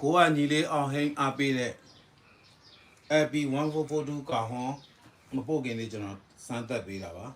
ကိုကညီလေးအောင်ဟိန်းအားပေးတဲ့ AP 1442ကာဟွန်မပို့ခင်လေးကျွန်တော်စမ်းသက်ပေးတာပါ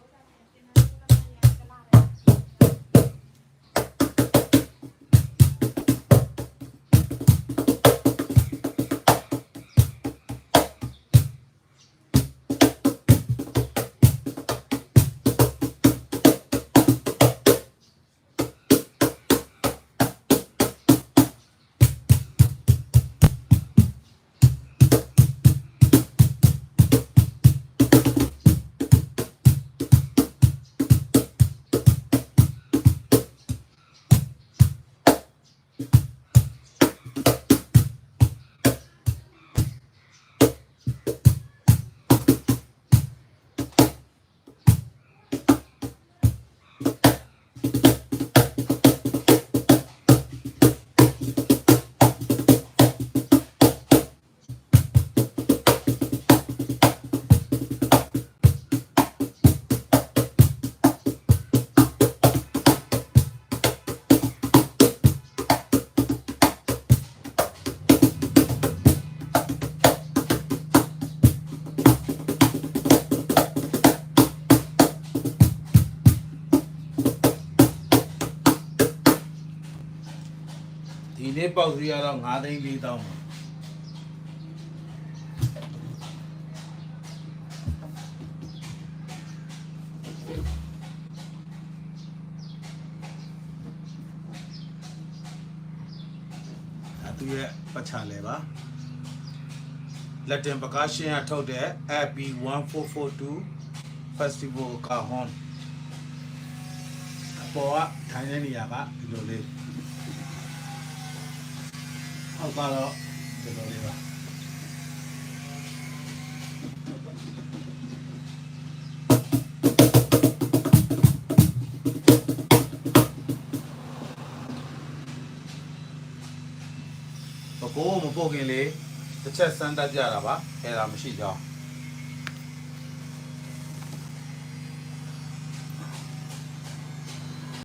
ဒီနေ့ပေါက်စီရတော့9သိန်း4တောင်းပါဒါသူရဲ့ပတ်ချလဲပါလက်တင်ပကားရှင်းရထုတ်တဲ့ AB 1442 Festival ကာဟွန်အပေါ်ကထိုင်တဲ့နေရာကဒီလိုလေး အောက်ကတော့ဒီလိုလေးပါဘကိုးမပုတ်ခင်လေတစ်ချက်စမ်းတတ်ကြတာပါအဲ့ဒါမရှိကြောင်း